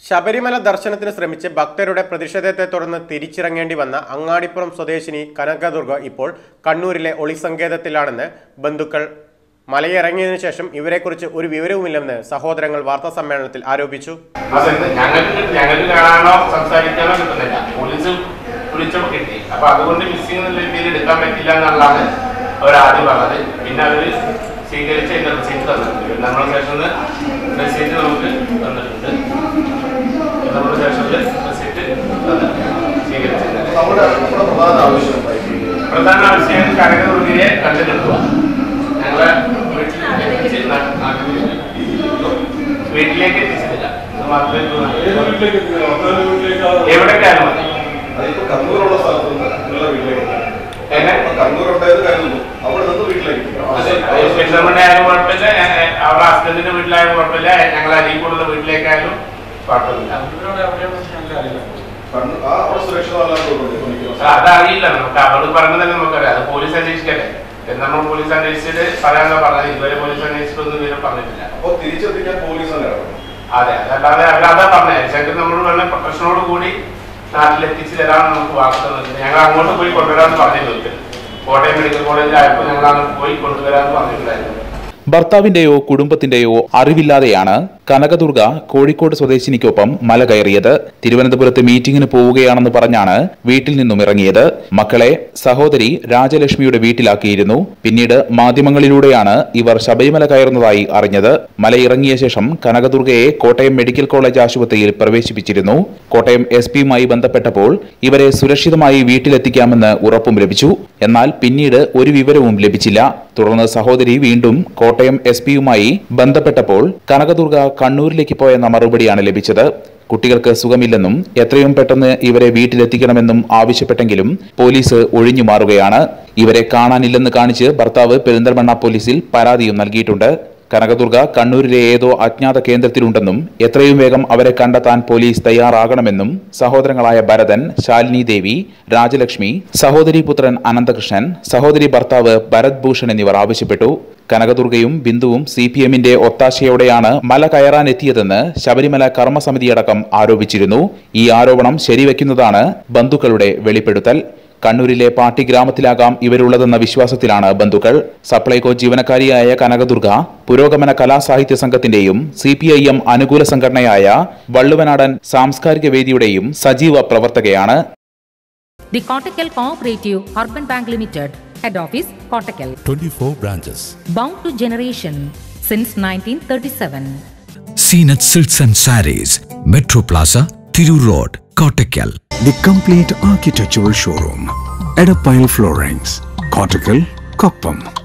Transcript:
ശബരിമല ദർശനത്തിന് ശ്രമിച്ച് ഭക്തരുടെ പ്രതിഷേധത്തെ തുടർന്ന് തിരിച്ചിറങ്ങേണ്ടി വന്ന അങ്ങാടിപ്പുറം സ്വദേശിനി കനകദുർഗ ഇപ്പോൾ കണ്ണൂരിലെ ഒളിസങ്കേതത്തിലാണെന്ന് ബന്ധുക്കൾ മലയിറങ്ങിയതിനു ശേഷം ഇവരെക്കുറിച്ച് ഒരു വിവരവുമില്ലെന്ന് സഹോദരങ്ങൾ വാർത്താ സമ്മേളനത്തിൽ ആരോപിച്ചു. അതുകൊണ്ട് മിസ്സിംഗ് രീതിയിൽ എടുക്കാൻ പറ്റില്ല സ്വീകരിച്ച അതിന്റെ തന്നിട്ടുണ്ട്. റെസീറ്റ് നമുക്ക് തന്നിട്ടുണ്ട്. പ്രധാന ആവശ്യം? പ്രധാന ആവശ്യം ഞങ്ങളെ വീട്ടിലേക്ക് എത്തിച്ചിട്ടില്ല എവിടേക്കാണ് അതിപ്പോ അവിടെ നിന്ന് ഹസ്ബൻഡിന്റെ വീട്ടിലായാലും കുഴപ്പമില്ല ഞങ്ങൾ അരീക്കോടുള്ള വീട്ടിലേക്കായാലും അതറിയില്ല നമുക്ക് അവൾ പറഞ്ഞതല്ലേ നമുക്കറിയാം. അത് പോലീസ് അന്വേഷിക്കട്ടെ. നമ്മൾ പോലീസ് അന്വേഷിച്ചിട്ട് പറയാനുള്ള പറഞ്ഞത്. ഇതുവരെ പോലീസ് അന്വേഷിച്ചിട്ടൊന്നും ഇതുവരെ പറഞ്ഞിട്ടില്ല. അപ്പൊ തിരിച്ചെത്തിക്കാൻ പോലീസ് അതെ അതല്ലാതെ അവരതാ പറഞ്ഞത്. ശരിക്കും നമ്മൾ പറഞ്ഞ പ്രൊട്ടക്ഷനോട് കൂടി നാട്ടിലെത്തിച്ച് തരാണ് നമുക്ക് വാക്ക് ഞങ്ങൾ അങ്ങോട്ട് പോയി കൊണ്ടുവരാമെന്ന് പറഞ്ഞിട്ടുണ്ട് കോട്ടയം മെഡിക്കൽ കോളേജിലായപ്പോൾ ഞങ്ങൾ അങ്ങോട്ട് പോയി കൊണ്ടുവരാമെന്ന് പറഞ്ഞിട്ടുണ്ടായിരുന്നു. ഭർത്താവിന്റെയോ കുടുംബത്തിന്റെയോ അറിവില്ലാതെയാണ് കനകദുർഗ കോഴിക്കോട് സ്വദേശിനിക്കൊപ്പം മല കയറിയത്. തിരുവനന്തപുരത്ത് മീറ്റിംഗിന് പോവുകയാണെന്ന് പറഞ്ഞാണ് വീട്ടിൽ നിന്നും ഇറങ്ങിയത്. മക്കളെ സഹോദരി രാജലക്ഷ്മിയുടെ വീട്ടിലാക്കിയിരുന്നു. പിന്നീട് മാധ്യമങ്ങളിലൂടെയാണ് ഇവർ ശബരിമല കയറുന്നതായി അറിഞ്ഞത്. മല ഇറങ്ങിയ ശേഷം കനകദുർഗയെ കോട്ടയം മെഡിക്കൽ കോളേജ് ആശുപത്രിയിൽ പ്രവേശിപ്പിച്ചിരുന്നു. കോട്ടയം എസ് പിയുമായി ബന്ധപ്പെട്ടപ്പോൾ ഇവരെ സുരക്ഷിതമായി വീട്ടിലെത്തിക്കാമെന്ന് ഉറപ്പും ലഭിച്ചു. എന്നാൽ പിന്നീട് ഒരു വിവരവും ലഭിച്ചില്ല. തുടർന്ന് സഹോദരി വീണ്ടും കോട്ടയം എസ് പിയുമായി ബന്ധപ്പെട്ടപ്പോൾ കനകദുർഗ കണ്ണൂരിലേക്ക് പോയെന്ന മറുപടിയാണ് ലഭിച്ചത്. കുട്ടികൾക്ക് സുഖമില്ലെന്നും എത്രയും പെട്ടെന്ന് ഇവരെ വീട്ടിലെത്തിക്കണമെന്നും ആവശ്യപ്പെട്ടെങ്കിലും പോലീസ് ഒഴിഞ്ഞു മാറുകയാണ്. ഇവരെ കാണാനില്ലെന്ന് കാണിച്ച് ഭർത്താവ് പെരിന്തൽമണ്ണ പോലീസിൽ പരാതിയും നൽകിയിട്ടുണ്ട്. കനകദുർഗ കണ്ണൂരിലെ ഏതോ അജ്ഞാത കേന്ദ്രത്തിലുണ്ടെന്നും എത്രയും വേഗം അവരെ കണ്ടെത്താൻ പോലീസ് തയ്യാറാകണമെന്നും സഹോദരങ്ങളായ ഭരതൻ ശാലിനി ദേവി രാജലക്ഷ്മി സഹോദരി പുത്രൻ അനന്തകൃഷ്ണൻ സഹോദരി ഭർത്താവ് ഭരത് ഭൂഷൺ എന്നിവർ ആവശ്യപ്പെട്ടു. കനകദുർഗയും ബിന്ദുവും സി പി എമ്മിന്റെ ഒത്താശയോടെയാണ് മല കയറാനെത്തിയതെന്ന് ശബരിമല കർമ്മസമിതിയടക്കം ആരോപിച്ചിരുന്നു. ഈ ആരോപണം ശരിവെക്കുന്നതാണ് ബന്ധുക്കളുടെ വെളിപ്പെടുത്തൽ. കണ്ണൂരിലെ പാട്ടി ഗ്രാമത്തിലാകാം ഇവരുള്ളതെന്ന വിശ്വാസത്തിലാണ് ബന്ധുക്കൾ. സപ്ലൈകോ ജീവനക്കാരിയായ കനകദുർഗ പുരോഗമന കലാസാഹിത്യ സംഘത്തിന്റെയും സി പി ഐ എം അനുകൂല സംഘടനയായ വള്ളുവനാടൻ സാംസ്കാരിക വേദിയുടെയും സജീവ പ്രവർത്തകയാണ്. The Kottakkal Cooperative urban bank Limited, Head Office, Kottakkal. 24 branches. Bound to generation since 1937. Seen at Silks and Saris, Metro Plaza, Thiru Road, Kottakkal. The complete architectural showroom. Edapile Floorings. Cortical, Koppam.